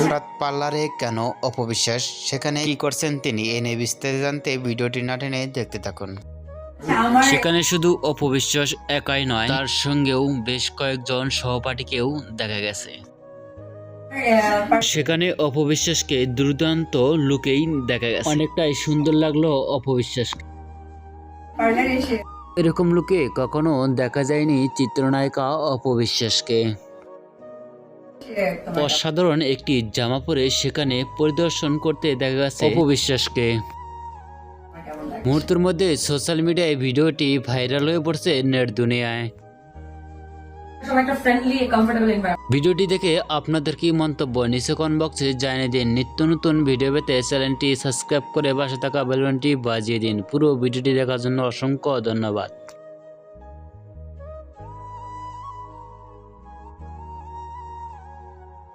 হঠাৎ পার্লারে কেন অপবিশ্বাস? সেখানে কি করছেন তিনি? এ নিয়ে বিস্তারিত জানতে ভিডিওটি না টেনে দেখতে থাকুন। সেখানে শুধু অপবিশ্বাস একাই নয় তার সঙ্গেও বেশ কয়েকজন সহপাঠীকেও দেখা গেছে। সেখানে অপবিশ্বাসকে দুর্দান্ত লুকেই দেখা গেছে। অনেকটাই সুন্দর লাগল অপবিশ্বাসকে এসে এরকম লুকে কখনো দেখা যায়নি চিত্রনায়িকা অপবিশ্বাসকে। অসাধারণ একটি জামা পরে সেখানে পরিদর্শন করতে দেখা গেছে অপবিশ্বাসকে। মুহূর্তের মধ্যে সোশ্যাল মিডিয়ায় ভিডিওটি ভাইরাল হয়ে পড়ছে নেট দুনিয়ায়। ভিডিওটি দেখে আপনাদের কি মন্তব্য নিচে কমেন্ট বক্সে জানিয়ে দিন। নিত্য নতুন ভিডিও পেতে চ্যানেলটি সাবস্ক্রাইব করে পাশে থাকা বেলনটি বাজিয়ে দিন। পুরো ভিডিওটি দেখার জন্য অসংখ্য ধন্যবাদ।